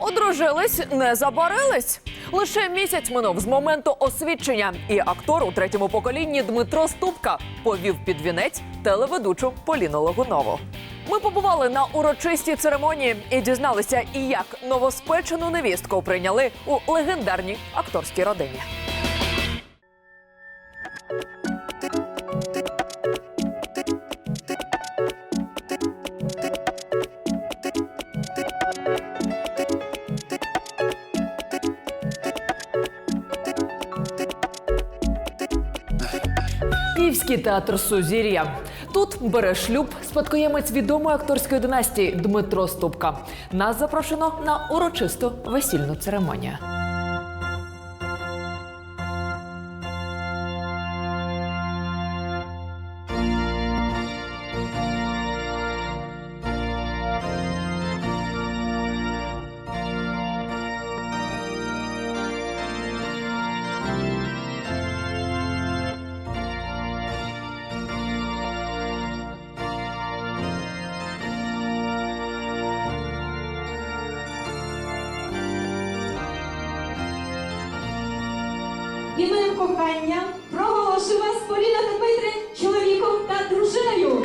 Одружились, не забарились. Лише місяць минув з моменту освідчення, і актор у третьому поколінні Дмитро Ступка повів під вінець телеведучу Поліну Логунову. Ми побували на урочистій церемонії і дізналися, і як новоспечену невістку прийняли у легендарній акторській родині. Київський театр Сузір'я. Тут бере шлюб спадкоємець відомої акторської династії Дмитро Ступка. Нас запрошено на урочисту весільну церемонію. Іменем кохання проголошую вас, Поліна та Дмитре, чоловіком та дружиною.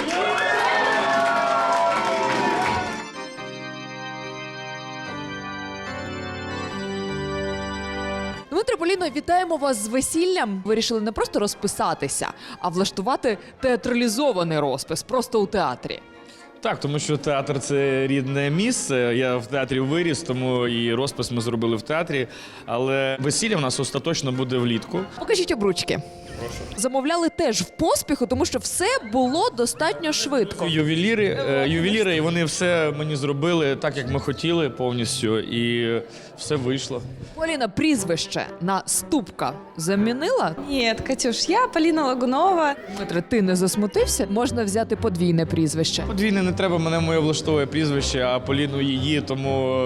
Дмитро Поліно, вітаємо вас з весіллям. Вирішили не просто розписатися, а влаштувати театралізований розпис просто у театрі. Так, тому що театр це рідне місце. Я в театрі виріс, тому і розпис ми зробили в театрі. Але весілля в нас остаточно буде влітку. Покажіть обручки. Замовляли теж в поспіху, тому що все було достатньо швидко. Ювеліри, е, ювеліри, і вони все мені зробили так, як ми хотіли повністю, і все вийшло. Поліна, прізвище на ступка замінила. Нет, Катюш, я Полина Лагунова. Дмитре, ти не засмутився? Можна взяти подвійне прізвище. Подвійне не треба, мене моє влаштовує прізвище, а Поліну її, тому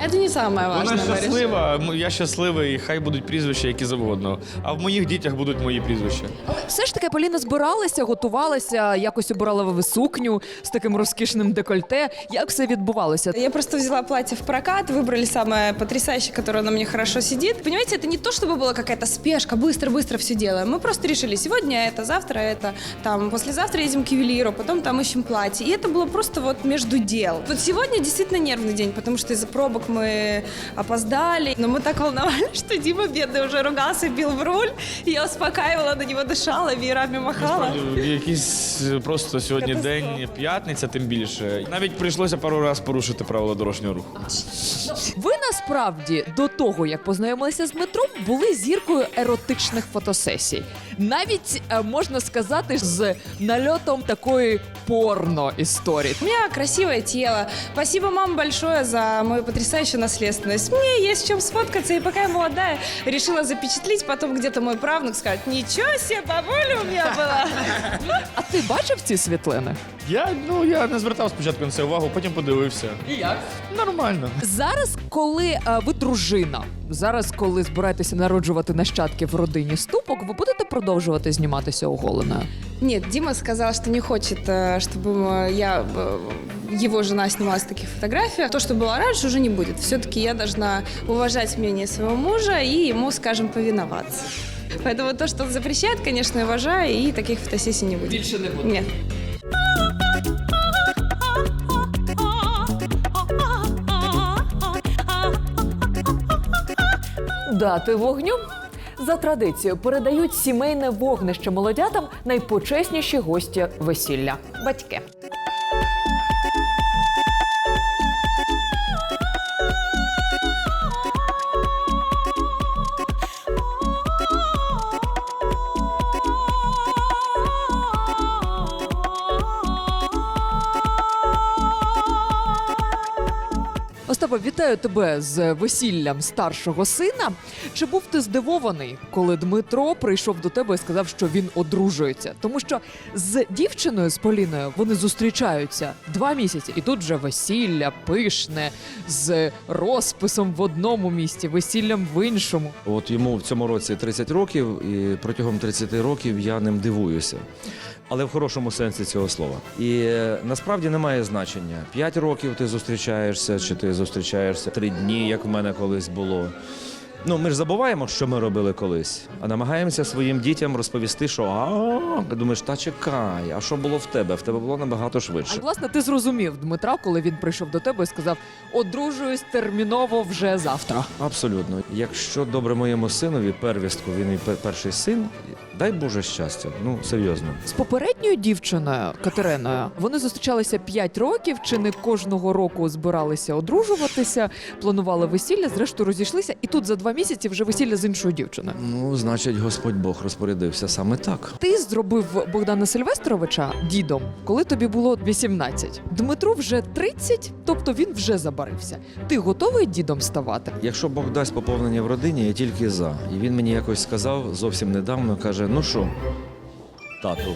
е, Это не самое вона важное. Борис. щаслива, м- я щасливий, і хай будуть прізвища, які завгодно. А в моїх дітях будуть мої прізвища. Все ж таки Поліна збиралася, готувалася, якось обирала ви сукню з таким розкішним декольте. Як все відбувалося? Я просто взяла платье в прокат, выбрали самое потрясающее, которое на мне хорошо сидит. Понимаете, это не то, чтобы была какая-то спешка, быстро-быстро все делаем. Мы просто решили, сегодня это, завтра это, там, послезавтра едем к ювелиру, потом там ищем платье. И это было просто вот между дел. Вот сегодня действительно нервный день, потому что из-за пробок мы опоздали. Но мы так волновались, что Дима бедный уже ругался, бил в руль. И я успокаивала, на него дышала, веерами махала. Насправді, Якийсь е, просто сьогодні день, п'ятниця, тим більше. Навіть прийшлося пару разів порушити правила дорожнього руху. Ви насправді до того, як познайомилися з Дмитром, були зіркою еротичних фотосесій. Навіть е, можна сказати, з нальотом такої порно історії. У меня красивое тело. Спасибо, мам, большое за мою потрясающую наследственность. Мне есть в чем сфоткаться, и пока я молодая, решила запечатлить, потом где-то мой правнук скажет, ничего себе, бабуля у меня была. А ти бачив ці світлини? Я ну я не звертав спочатку на це увагу, потім подивився. І як? Нормально. Зараз, коли е, ви дружина, зараз, коли збираєтеся народжувати нащадків в родині ступок, ви будете продовжувати зніматися оголеною? Нет, Дима сказал, что не хочет, э, чтобы э, я, э, его жена снималась в таких фотографиях. То, что было раньше, уже не будет. Все-таки я должна уважать мнение своего мужа и ему, скажем, повиноваться. Поэтому то, что он запрещает, конечно, я уважаю, и таких фотосессий не будет. Більше не буде. Нет. Дати вогню за традицією передають сімейне вогнище молодятам найпочесніші гості весілля батьки. Остапа, вітаю тебе з весіллям старшого сина. Чи був ти здивований, коли Дмитро прийшов до тебе і сказав, що він одружується? Тому що з дівчиною з Поліною вони зустрічаються два місяці, і тут вже весілля пишне з розписом в одному місті, весіллям в іншому. От йому в цьому році 30 років, і протягом 30 років я ним дивуюся. Але в хорошому сенсі цього слова. І е, насправді немає значення. П'ять років ти зустрічаєшся, чи ти зустрічаєшся три дні, як в мене колись було. Ну, ми ж забуваємо, що ми робили колись, а намагаємося своїм дітям розповісти, що а думаєш, та чекай, а що було в тебе? В тебе було набагато А швидше. власне ти зрозумів Дмитра, коли він прийшов до тебе і сказав: одружуюсь терміново вже завтра. Абсолютно. Якщо добре моєму синові, первістку, він і перший син, дай Боже щастя. Ну серйозно. З попередньою дівчиною Катериною вони зустрічалися 5 років, чи не кожного року збиралися одружуватися, планували весілля, зрештою розійшлися, і тут за два місяці вже весілля з іншою дівчиною. Ну, значить, Господь Бог розпорядився саме так. Ти зробив Богдана Сильвестровича дідом, коли тобі було 18. Дмитру вже 30, тобто він вже забарився. Ти готовий дідом ставати? Якщо Бог дасть поповнення в родині, я тільки за. І він мені якось сказав зовсім недавно, каже: ну що, тату,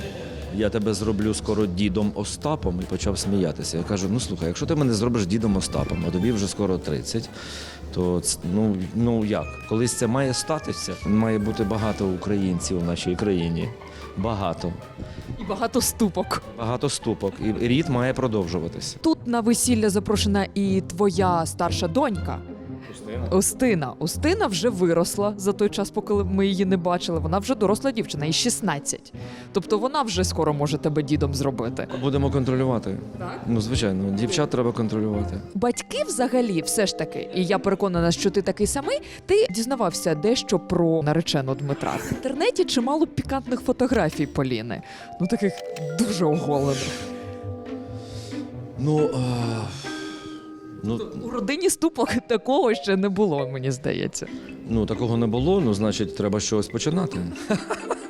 я тебе зроблю скоро дідом Остапом і почав сміятися. Я кажу: ну слухай, якщо ти мене зробиш дідом Остапом, а тобі вже скоро 30, то ну, ну як? Колись це має статися. Має бути багато українців у нашій країні. Багато. І багато ступок. Багато ступок. І рід має продовжуватися. Тут на весілля запрошена і твоя старша донька. Устина. Устина вже виросла за той час, поки ми її не бачили. Вона вже доросла дівчина, їй 16. Тобто вона вже скоро може тебе дідом зробити. Будемо контролювати. Так? Ну, звичайно, дівчат треба контролювати. Батьки взагалі, все ж таки, і я переконана, що ти такий самий. Ти дізнавався дещо про наречену Дмитра. В інтернеті чимало пікантних фотографій Поліни. Ну таких дуже оголених. Ну, а... ну, У родині ступок такого ще не було, мені здається. ну такого не було, ну значить, треба щось починати.